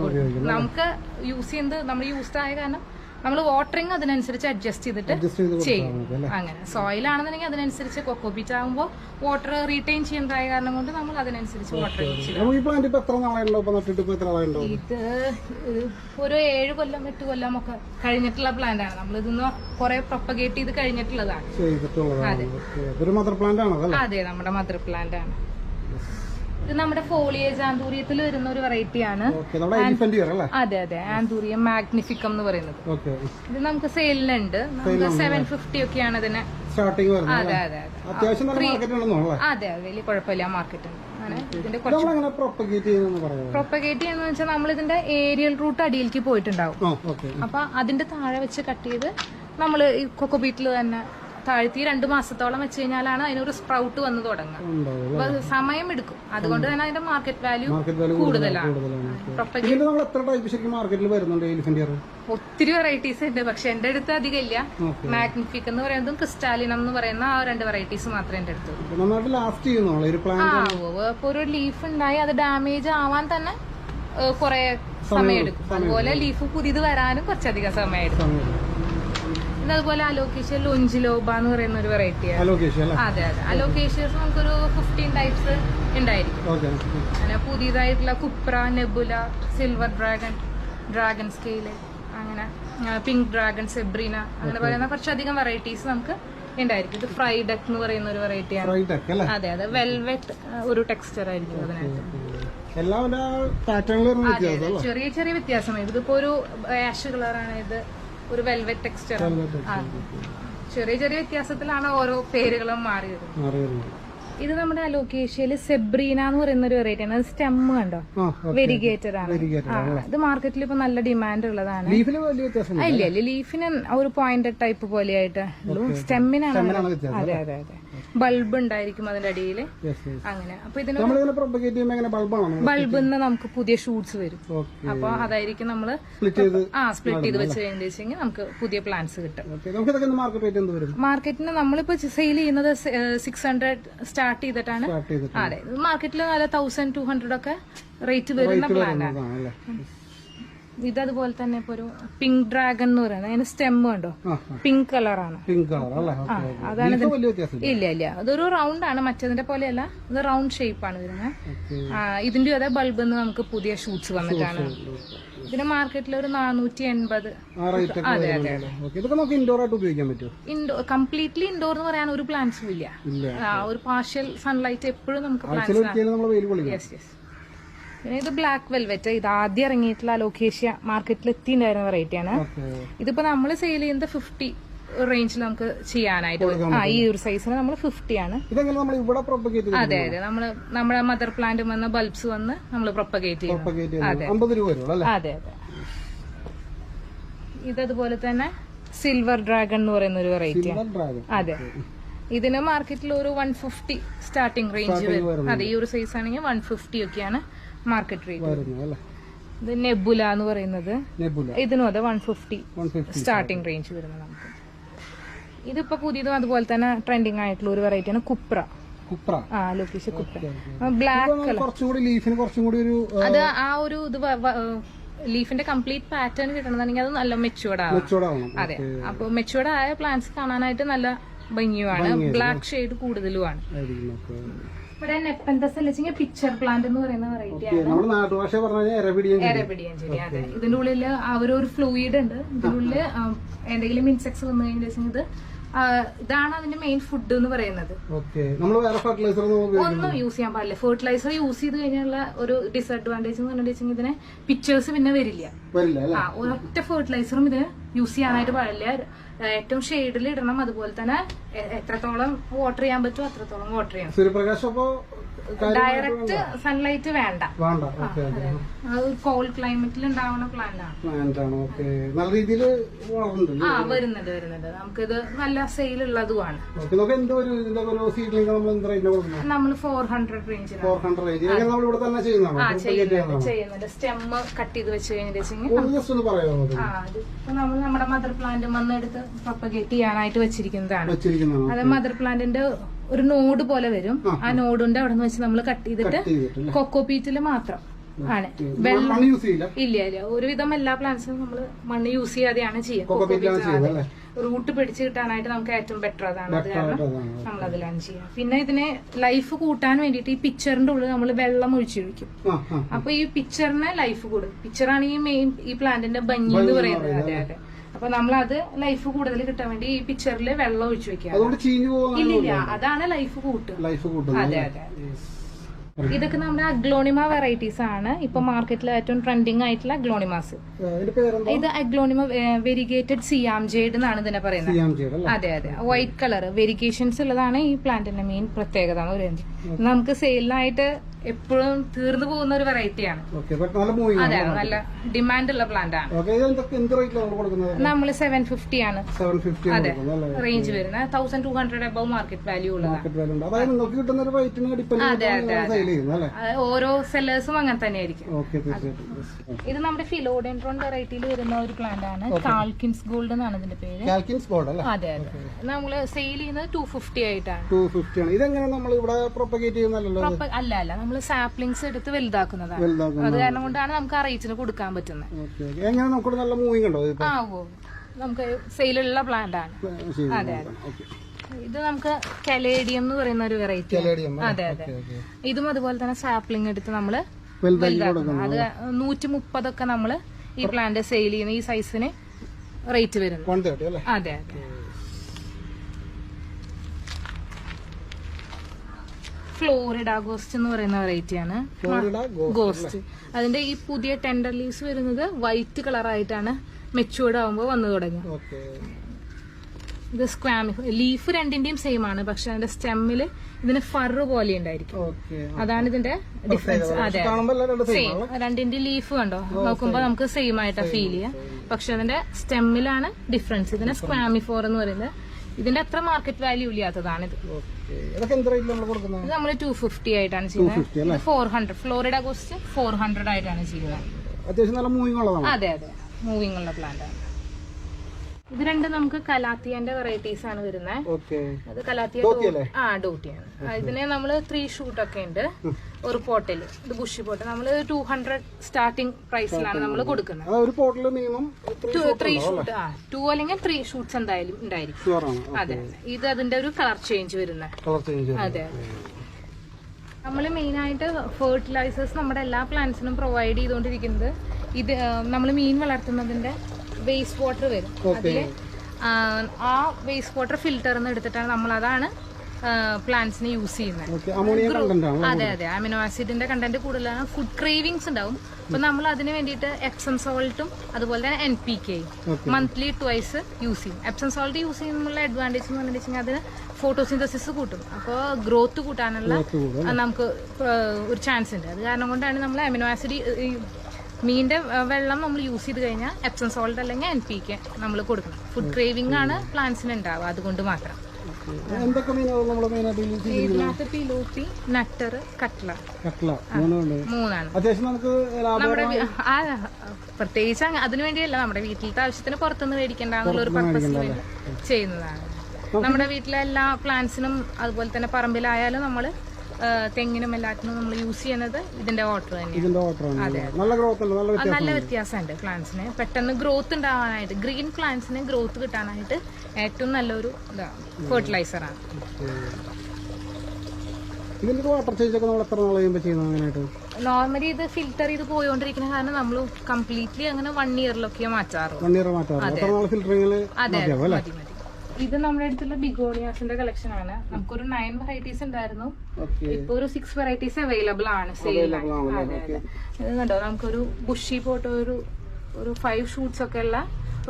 നമുക്ക്. യൂസ് ചെയ്യുന്നത് നമ്മൾ യൂസ്ഡ് ആയ കാരണം നമ്മൾ വാട്ടറിങ് അതിനനുസരിച്ച് അഡ്ജസ്റ്റ് ചെയ്തിട്ട് ചെയ്യും. അങ്ങനെ. സോയിൽ ആണെന്നുണ്ടെങ്കിൽ അതിനനുസരിച്ച് കൊക്കോപീറ്റ് ആകുമ്പോൾ വാട്ടർ റീറ്റെയിൻ ചെയ്യുന്നതായ കാരണം കൊണ്ട് നമ്മൾ അതിനനുസരിച്ച് വാട്ടർ ഇത് ഒരു- ഏഴ് കൊല്ലം എട്ട് കൊല്ലം ഒക്കെ കഴിഞ്ഞിട്ടുള്ള പ്ലാന്റ് ആണ്. നമ്മൾ ഇതൊന്ന് കുറെ പ്രൊപ്പഗേറ്റ് ചെയ്ത് കഴിഞ്ഞിട്ടുള്ളതാണ്. അതെ. നമ്മുടെ മദർ പ്ലാന്റ് ആണ്. ഇത് നമ്മുടെ ഫോളിയേജ് ആന്തൂരിയത്തിൽ വരുന്ന ഒരു വെറൈറ്റി ആണ്. അതെ അതെ. ആന്തൂരിയം മാഗ്നിഫിക്കം എന്ന് പറയുന്നത്. ഇത് നമുക്ക് സെയിലിനുണ്ട് നമുക്ക് സെവൻ ഫിഫ്റ്റി ആണ് ഇതിന്. സ്റ്റാർട്ടിങ് വരുന്നത് അതെ അതെ അതെ. വലിയ കുഴപ്പമില്ല മാർക്കറ്റ് പ്രൊപ്പഗേറ്റ് ചെയ്യുന്ന വെച്ചാൽ നമ്മൾ ഇതിന്റെ ഏരിയൽ റൂട്ട് അടിയിലേക്ക് പോയിട്ടുണ്ടാവും. ഓക്കെ അപ്പൊ അതിന്റെ താഴെ വെച്ച് കട്ട് ചെയ്ത് നമ്മൾ ഈ കൊക്കോബീറ്റിൽ തന്നെ താഴ്ത്തി രണ്ട് മാസത്തോളം വെച്ച് കഴിഞ്ഞാലാണ് അതിനൊരു സ്പ്രൗട്ട് വന്ന് തുടങ്ങുക. സമയം എടുക്കും. അതുകൊണ്ട് തന്നെ അതിന്റെ മാർക്കറ്റ് വാല്യൂ കൂടുതലാണ് ഒത്തിരി വെറൈറ്റീസ് ഉണ്ട്. പക്ഷെ എന്റെ അടുത്ത് അധികം ഇല്ല. മാഗ്നിഫിക് എന്ന് പറയുന്നതും ക്രിസ്റ്റാലിനം എന്ന് പറയുന്ന ആ രണ്ട് വെറൈറ്റീസ് മാത്രമേ എന്റെ അടുത്ത് ലാസ്റ്റ് ആ. ഇപ്പൊ ഒരു ലീഫ് ഉണ്ടായി അത് ഡാമേജ് ആവാൻ തന്നെ കുറെ സമയം എടുക്കും. അതുപോലെ ലീഫ് പുതിയത് വരാനും കുറച്ചധികം സമയം എടുക്കും. പിന്നെ അതുപോലെ അലോക്കേഷ്യ ലൊഞ്ചിലോബ എന്ന് പറയുന്ന ഒരു അല്ലേ? അതെ അതെ. അലോക്കേഷ്യസ് നമുക്കൊരു ഫിഫ്റ്റീൻ ടൈപ്സ് ഉണ്ടായിരിക്കും. അങ്ങനെ പുതിയതായിട്ടുള്ള കുപ്ര nebula silver dragon dragon scale അങ്ങനെ പിങ്ക് ഡ്രാഗൺ സെബ്രീന അങ്ങനെ പറയുന്ന കുറച്ചധികം വെറൈറ്റീസ് നമുക്ക് ഉണ്ടായിരിക്കും. ഇത് ഫ്രൈഡക്ക് എന്ന് പറയുന്ന ഒരു വെറൈറ്റിയാണ് അതെ അതെ. വെൽവെറ്റ് ഒരു ടെക്സ്ചർ ആയിരിക്കും അതിനകത്ത് ചെറിയ ചെറിയ വ്യത്യാസമാണ് ഇതിപ്പോ ഒരു ആഷ് കളറാണ് ഇത്. ഒരു വെൽവെറ്റ് ടെക്സ്ചർ ചെറിയ ചെറിയ വ്യത്യാസത്തിലാണ് ഓരോ പേരുകളും മാറിയത്. ഇത് നമ്മുടെ അലോക്കേഷ്യയിൽ സെബ്രീന എന്ന് പറയുന്ന ഒരു വെറൈറ്റി ആണ്. അത് സ്റ്റെം കണ്ടോ? വെരിഗേറ്റഡ് ആണ്. ഇത് മാർക്കറ്റിൽ ഇപ്പൊ നല്ല ഡിമാൻഡ് ഉള്ളതാണ്. ഇല്ല ഇല്ല. ലീഫിന് ഒരു പോയിന്റ് ടൈപ്പ് പോലെയായിട്ട്. സ്റ്റെമ്മിനാണ് അതെ അതെ അതെ. ബൾബ് ഉണ്ടായിരിക്കും അതിന്റെ അടിയിൽ അങ്ങനെ. അപ്പൊ ഇതിന് ബൾബിന്ന് ബൾബിൽ നിന്ന് നമുക്ക് പുതിയ ഷൂട്ട്സ് വരും. അപ്പൊ അതായിരിക്കും നമ്മൾ ആ സ്പ്ലിറ്റ് ചെയ്ത് വെച്ച് കഴിഞ്ഞു വെച്ചെങ്കിൽ നമുക്ക് പുതിയ പ്ലാന്റ്സ് കിട്ടും. മാർക്കറ്റിന് നമ്മളിപ്പോ സെയിൽ ചെയ്യുന്നത് സിക്സ് ഹൺഡ്രഡ് സ്റ്റാർട്ട് ചെയ്തിട്ടാണ്. അതെ. മാർക്കറ്റിൽ നല്ല തൗസൻഡ് ടു ഹൺഡ്രഡ് ഒക്കെ റേറ്റ് വരുന്ന പ്ലാന്റ് ആണ് ഇത് അതുപോലെ തന്നെ ഇപ്പൊ ഒരു പിങ്ക് ഡ്രാഗൺ എന്ന് പറയുന്നത്. അതിന് സ്റ്റെം ഉണ്ടോ പിങ്ക് കളറാണ് പിങ്ക് കളർ അല്ലേ? അതാണ് ഇല്ല ഇല്ല. അതൊരു റൗണ്ട് ആണ്. മറ്റതിന്റെ പോലെയല്ല. ഇത് റൗണ്ട് ഷേപ്പ് ആണ് വരുന്നത് ഇതിന്റെ അതെ ബൾബ് എന്ന് നമുക്ക് പുതിയ ഷൂട്ട്സ് വന്നിട്ടാണ് ഇതിന് മാർക്കറ്റിൽ ഒരു നാനൂറ്റി എൺപത് ഇൻഡോർ ആയിട്ട് ഉപയോഗിക്കാൻ പറ്റുമോ? ഇൻഡോർ കംപ്ലീറ്റ്ലി ഇൻഡോർ എന്ന് പറയാൻ ഒരു പ്ലാന്റ്സും ഇല്ല. ഒരു പാർഷ്യൽ സൺലൈറ്റ് എപ്പോഴും നമുക്ക് പ്ലാന്റ്സ് യെസ് യെസ് പിന്നെ ഇത് ബ്ലാക്ക് വെൽവെറ്റ് ഇത് ആദ്യം ഇറങ്ങിയിട്ടുള്ള അലോക്കേഷ്യ മാർക്കറ്റിൽ എത്തിയിട്ടുണ്ടായിരുന്ന വെറൈറ്റിയാണ് ഇതിപ്പോ നമ്മൾ സെയിൽ ചെയ്യുന്നത് ഫിഫ്റ്റി റേഞ്ചിൽ നമുക്ക് ചെയ്യാനായിട്ട് ആ ഈ ഒരു സൈസിന് നമ്മൾ ഫിഫ്റ്റി ആണ്. അതെ അതെ. നമ്മൾ നമ്മുടെ മദർ പ്ലാന്റ് വന്ന് ബൾബ്സ് വന്ന് നമ്മൾ പ്രൊപ്പഗേറ്റ് ചെയ്യും അതെ. അതെ അതെ. ഇതതുപോലെ തന്നെ സിൽവർ ഡ്രാഗൺ എന്ന് പറയുന്ന ഒരു വെറൈറ്റി അതെ. ഇതിന് മാർക്കറ്റിൽ ഒരു വൺ ഫിഫ്റ്റി സ്റ്റാർട്ടിംഗ് റേഞ്ച് വരും. അതെ ഈ ഒരു സൈസ് ആണെങ്കിൽ വൺ ഫിഫ്റ്റി ഒക്കെയാണ് മാർക്കറ്റ് റേറ്റ് ഇത് നെബുല എന്ന് പറയുന്നത്. ഇതിനും അതെ വൺ ഫിഫ്റ്റി സ്റ്റാർട്ടിംഗ് റേഞ്ച് വരുന്നത് നമുക്ക്. ഇതിപ്പോ പുതിയതും അതുപോലെ തന്നെ ട്രെൻഡിങ് ആയിട്ടുള്ള ഒരു വെറൈറ്റി ആണ് കുപ്ര കുപ്ര ആ ലൊക്കേഷൻ കുപ്ര ബ്ലാക്ക് കുറച്ചും കൂടി ലീഫിന് കുറച്ചും കൂടി ഒരു അത് ആ ഒരു ഇത് ലീഫിന്റെ കംപ്ലീറ്റ് പാറ്റേൺ കിട്ടണമെന്നുണ്ടെങ്കിൽ അത് നല്ല മെച്ചുവേർഡ് ആവും അതെ. അപ്പൊ മെച്ചുവേർഡ് ആയ പ്ലാന്റ്സ് കാണാനായിട്ട് നല്ല ഭംഗിയുമാണ്. Black shade കൂടുതലുമാണ്. ഇവിടെ നെപ്പന്തസ് എന്ന് പിക്ചർ പ്ലാന്റ് എന്ന് പറയുന്ന വെറൈറ്റി ആണ്. എരപിടിയൻ ചെടി അതെ. ഇതിന്റെ ഉള്ളിൽ ആ ഒരു ഫ്ലൂയിഡ് ഉണ്ട്. ഇതിനുള്ളിൽ എന്തെങ്കിലും ഇൻസെക്ട്സ് വന്നു കഴിഞ്ഞാൽ ഇത് ഇതാണ് അതിന്റെ മെയിൻ ഫുഡ് എന്ന് പറയുന്നത്. ഒന്നും യൂസ് ചെയ്യാൻ പാടില്ല. ഫെർട്ടിലൈസർ യൂസ് ചെയ്ത് കഴിഞ്ഞാൽ ഒരു ഡിസഡ്വാന്റേജ് എന്ന് പറഞ്ഞിട്ടുണ്ടെങ്കിൽ ഇതിനെ പിക്ചേഴ്സ് പിന്നെ വരില്ല. ആ ഒരൊറ്റ ഫെർട്ടിലൈസറും ഇതിന് യൂസ് ചെയ്യാനായിട്ട് പാടില്ല. ഏറ്റവും ഷെയ്ഡിൽ ഇടണം. അതുപോലെ തന്നെ എത്രത്തോളം വാട്ടർ ചെയ്യാൻ പറ്റുമോ അത്രത്തോളം വാട്ടർ ചെയ്യണം. സൂര്യപ്രകാശം അപ്പോ ഡയറക്റ്റ് സൺലൈറ്റ് വേണ്ട. വേണ്ട. ഓക്കെ അത്. കോൾഡ് ക്ലൈമറ്റിൽ ഉണ്ടാവുന്ന പ്ലാന്റ് ആണ്. പ്ലാന്റ് ഓക്കെ നല്ല രീതിയിൽ വളർന്നുണ്ട് ആ വരുന്നുണ്ട് വരുന്നുണ്ട്. നമുക്കിത് നല്ല സെയിൽ ഉള്ളതുമാണ്. ഓക്കെ നമുക്ക് എന്തോ ഒരു ഇതിന്റെ ഒരു സീഡ്ലിംഗ് നമ്മൾ എന്താ റേറ്റിന് കൊടുക്കുന്നത്? നമ്മൾ four hundred four hundred range നമ്മൾ ഇവിടെ തന്നെ ചെയ്യുന്നതാണോ? ചെയ്യുന്നുണ്ട് സ്റ്റെം കട്ട് ചെയ്ത് വെച്ച് കഴിഞ്ഞിട്ട് പറയാമോ ഇപ്പൊ നമ്മൾ നമ്മുടെ മദർ പ്ലാന്റ് വന്നെടുത്ത് പ്രൊപ്പഗേറ്റ് ചെയ്യാനായിട്ട് വെച്ചിരിക്കുന്നതാണോ. അത് മദർ പ്ലാന്റിന്റെ ഒരു നോഡ് പോലെ വരും. ആ നോഡിന്റെ അവിടെ നിന്ന് വെച്ച് നമ്മൾ കട്ട് ചെയ്തിട്ട് കൊക്കോ പീറ്റിൽ മാത്രം ആണ്. വെള്ളം ഇല്ല ഇല്ല. ഒരുവിധം എല്ലാ പ്ലാന്റ്സും നമ്മൾ മണ്ണ് യൂസ് ചെയ്യാതെയാണ് ചെയ്യുക. ചെയ്യുന്നത് റൂട്ട് പിടിച്ച് കിട്ടാനായിട്ട് നമുക്ക് ഏറ്റവും ബെറ്റർ അതാണ്. അത് കാരണം നമ്മൾ അതിലാണ് ചെയ്യുക. പിന്നെ ഇതിനെ ലൈഫ് കൂട്ടാൻ വേണ്ടിയിട്ട് ഈ പിക്ചറിന്റെ ഉള്ളിൽ നമ്മൾ വെള്ളം ഒഴിച്ചു വെക്കും അപ്പൊ ഈ പിക്ചറിനെ ലൈഫ് കൂടും. പിക്ചറാണ് ഈ മെയിൻ ഈ പ്ലാന്റിന്റെ ഭംഗി എന്ന് പറയുന്നത്. അതെ അതെ. അപ്പൊ നമ്മൾ അത് ലൈഫ് കൂടുതൽ കിട്ടാൻ വേണ്ടി ഈ പിക്ചറിൽ വെള്ളം ഒഴിച്ചു പോകുന്ന ഇല്ലില്ല അതാണ് ലൈഫ് കൂട്ടുക. അതെ അതെ ഇതൊക്കെ നമ്മുടെ അഗ്ലോണിമ വെറൈറ്റീസ് ആണ്. ഇപ്പൊ മാർക്കറ്റിൽ ഏറ്റവും ട്രെൻഡിങ് ആയിട്ടുള്ള അഗ്ലോണിമാസ്. ഇത് അഗ്ലോണിമ വെരിഗേറ്റഡ് സിയാം ജേഡ് എന്നാണ് ഇതിനെ പറയുന്നത്. അതെ അതെ. വൈറ്റ് കളർ വെരിഗേഷൻസ് ഉള്ളതാണ് ഈ പ്ലാന്റിന്റെ മെയിൻ പ്രത്യേകത നമുക്ക് സെയിലിനായിട്ട് എപ്പോഴും തീർന്നു പോകുന്ന ഒരു വെറൈറ്റിയാണ് അതെ നല്ല ഡിമാൻഡ് ഉള്ള പ്ലാന്റ് ആണ്. നമ്മൾ സെവൻ ഫിഫ്റ്റി ആണ്. അതെ റേഞ്ച് വരുന്നത്. Thousand two hundred above market value ഉള്ളതാണ്. അതെ അതെ അത് ഓരോ സെല്ലേഴ്സും അങ്ങനെ തന്നെ ആയിരിക്കും ഇത് നമ്മുടെ ഫിലോഡെൻട്രോൺ വെറൈറ്റിയിൽ വരുന്ന ഒരു പ്ലാന്റ് ആണ്. കാൽക്കിൻസ് ഗോൾഡ് എന്നാണ് ഇതിന്റെ പേര്. കാൽക്കിൻസ് ഗോൾഡ് അല്ലേ? അതെ അതെ. നമ്മൾ സെയിൽ ചെയ്യുന്നത് ടു ഫിഫ്റ്റി ആയിട്ടാണ്. ടു ഫിഫ്റ്റി ആണ്. ഇതെങ്ങനെ നമ്മൾ ഇവിടെ പ്രൊപ്പഗേറ്റ് ചെയ്യുന്നല്ലോ അല്ല അല്ല. നമ്മൾ സാപ്ലിങ്സ് എടുത്ത് വലുതാക്കുന്നതാണ്. വലുതാക്കുന്നത് അത് കാരണം കൊണ്ടാണ് നമുക്ക് റേറ്റിന് കൊടുക്കാൻ പറ്റുന്നത്. എങ്ങനെ നമുക്ക് നല്ല മൂവിങ് ഉണ്ടോ ഇതിപ്പോ? ആ ഓ. നമുക്ക് സെയിലുള്ള പ്ലാന്റ് ആണ്. അതെ അതെ. ഇത് നമുക്ക് കലേഡിയം എന്ന് പറയുന്ന ഒരു വെറൈറ്റി അതെ അതെ. ഇതും അതുപോലെ തന്നെ സാപ്ലിംഗ് എടുത്ത് നമ്മൾ അത് നൂറ്റി മുപ്പതൊക്കെ നമ്മൾ ഈ പ്ലാന്റ് സെയിൽ ചെയ്യുന്ന ഈ സൈസിന് റേറ്റ് വരുന്നു അതെ അതെ. ഫ്ലോറിഡ ഗോസ്റ്റ് എന്ന് പറയുന്ന വെറൈറ്റി ആണ്. ഫ്ലോറിഡ ഗോസ്റ്റ് അതിന്റെ ഈ പുതിയ ടെൻഡർ ലീവ്സ് വരുന്നത് വൈറ്റ് കളറായിട്ടാണ് മെച്ചൂർഡ് ആവുമ്പോൾ വന്നു തുടങ്ങും ഓക്കെ. ഇത് സ്ക്വാമി ലീഫ് രണ്ടിന്റെയും സെയിം ആണ്. പക്ഷെ അതിന്റെ സ്റ്റെമ്മിൽ ഇതിന് ഫറ് പോലെ ഉണ്ടായിരിക്കും. അതാണ് ഇതിന്റെ ഡിഫറൻസ് അതെ. സെയിം രണ്ടിന്റെ ലീഫ് കണ്ടോ? നോക്കുമ്പോ നമുക്ക് സെയിം ആയിട്ടാ ഫീൽ ചെയ്യാം. പക്ഷെ അതിന്റെ സ്റ്റെമ്മിലാണ് ഡിഫറൻസ് ഇതിന് സ്ക്വാമി ഫോർ എന്ന് പറയുന്നത്. ഇതിന്റെ അത്ര മാർക്കറ്റ് വാല്യൂ ഇല്ലാത്തതാണ് ഇത്. നമ്മൾ ടു ഫിഫ്റ്റി ആയിട്ടാണ് ചെയ്യുന്നത്. 250 അല്ലേ? ഇത് four hundred Florida coast four hundred ആയിട്ടാണ് ചെയ്യുന്നത്. അത്യാവശ്യം നല്ല അതെ അതെ. മൂവിംഗ് ഉള്ള പ്ലാന്റ് ആണ്. ഇത് രണ്ടും നമുക്ക് കലാത്തിയന്റെ വെറൈറ്റീസ് ആണ് വരുന്നത് അത് കലാത്തിയ ആ ഡോട്ടിയാണ്. ആണ് ഇതിന് നമ്മൾ ത്രീ ഷൂട്ട് ഒക്കെ ഉണ്ട്. ഒരു പോട്ടിൽ ഇത് ബുഷി പോട്ട് നമ്മൾ ടു ഹൺഡ്രഡ് സ്റ്റാർട്ടിംഗ് പ്രൈസിലാണ് നമ്മൾ കൊടുക്കുന്നത്. ഒരു പോട്ടിൽ മിനിമം ത്രീ ഷൂട്ട് ആ ടു അല്ലെങ്കിൽ ത്രീ ഷൂട്ട്സ് എന്തായാലും ഉണ്ടായിരിക്കും. അതെ ഇത് അതിന്റെ ഒരു കളർ ചേഞ്ച് വരുന്ന. അതെ നമ്മൾ മെയിൻ ആയിട്ട് ഫെർട്ടിലൈസേഴ്സ് നമ്മുടെ എല്ലാ പ്ലാന്റ്സിനും പ്രൊവൈഡ് ചെയ്തുകൊണ്ടിരിക്കുന്നത് ഇത് നമ്മൾ മീൻ വളർത്തുന്നതിന്റെ വേസ്റ്റ് വാട്ടർ വരും ആ, വേസ്റ്റ് വാട്ടർ ഫിൽറ്ററിന്ന് എടുത്തിട്ടാണ് നമ്മൾ അതാണ് പ്ലാന്റ്സിന് യൂസ് ചെയ്യുന്നത് അതെ അതെ. അമിനോ ആസിഡിന്റെ കണ്ടന്റ് കൂടുതലാണ്. ഫുഡ് ക്രേവിങ്സ് ഉണ്ടാവും. അപ്പൊ നമ്മൾ അതിന് വേണ്ടിയിട്ട് എപ്സം സോൾട്ടും അതുപോലെ തന്നെ N P K monthly twice use ചെയ്യും. എപ്സം സോൾട്ട് യൂസ് ചെയ്യുമ്പോഴുള്ള അഡ്വാന്റേജ് എന്ന് പറഞ്ഞിട്ടുണ്ടെങ്കിൽ അതിന് ഫോട്ടോസിന്തസിസ് കൂട്ടും. അപ്പോൾ ഗ്രോത്ത് കൂട്ടാനുള്ള നമുക്ക് ഒരു ചാൻസ് ഉണ്ട്. അത് കാരണം കൊണ്ടാണ് നമ്മൾ അമിനോ ആസിഡ് മീനിന്റെ വെള്ളം നമ്മൾ യൂസ് ചെയ്ത് കഴിഞ്ഞാൽ എപ്സം സോൾട്ട് അല്ലെങ്കിൽ എൻ പി കെ നമ്മൾ കൊടുക്കണം. ഫുഡ് ക്രേവിംഗ് ആണ് പ്ലാന്റ്സിന് ഉണ്ടാവുക അതുകൊണ്ട് മാത്രം. ഇതിനകത്ത് പിലോപ്പി നട്ടർ കട്ട്ല മൂന്നാണ് നമ്മുടെ പ്രത്യേകിച്ച് അതിനു വേണ്ടിയല്ല നമ്മുടെ വീട്ടിലത്തെ ആവശ്യത്തിന് പുറത്തുനിന്ന് മേടിക്കേണ്ട എന്നുള്ള ഒരു പർപ്പസിന് വേണ്ടി ചെയ്യുന്നതാണ്. നമ്മുടെ വീട്ടിലെ എല്ലാ പ്ലാന്റ്സിനും അതുപോലെ തന്നെ പറമ്പിലായാലും നമ്മൾ തെങ്ങിനും എല്ലാത്തിനും നമ്മൾ യൂസ് ചെയ്യുന്നത് ഇതിന്റെ വാട്ടർ തന്നെയാണ്. നല്ല ഗ്രോത്ത് ഉണ്ട് നല്ല അത് നല്ല വ്യത്യാസമുണ്ട് പ്ലാന്റ്സിന് പെട്ടെന്ന് ഗ്രോത്ത് ഉണ്ടാവാനായിട്ട് ഗ്രീൻ പ്ലാന്റ്സിന് ഗ്രോത്ത് കിട്ടാനായിട്ട് ഏറ്റവും നല്ലൊരു ഇതാണ് ഫെർട്ടിലൈസർ ആണ്. ഇതിന്റെ വാട്ടർ ചേഞ്ച് ഒക്കെ നമ്മൾ എത്ര നാൾ കഴിയുമ്പോൾ ചെയ്യുന്നത് അങ്ങനെയായിട്ട്? നോർമലി ഇത് ഫിൽറ്റർ ചെയ്ത് പോയോണ്ടിരിക്കുന്ന കാരണം നമ്മൾ കംപ്ലീറ്റ്ലി അങ്ങനെ വൺ ഇയറിലൊക്കെ മാറ്റാറുള്ളൂ വൺ ഇയർ മാറ്റാറ്. എത്ര നാൾ അതെ അതെ. ഇത് നമ്മുടെ അടുത്തുള്ള ബിഗോണിയാസിന്റെ കളക്ഷൻ ആണ്. നമുക്കൊരു നയൻ വെറൈറ്റീസ് ഉണ്ടായിരുന്നു. ഇപ്പൊ ഒരു സിക്സ് വെറൈറ്റീസ് അവൈലബിൾ ആണ്. സെയിൽ ഇത് കണ്ടോ? നമുക്കൊരു ബുഷി പോട്ട് ഒരു ഒരു ഫൈവ് ഷൂട്ട്സ് ഒക്കെ ഉള്ള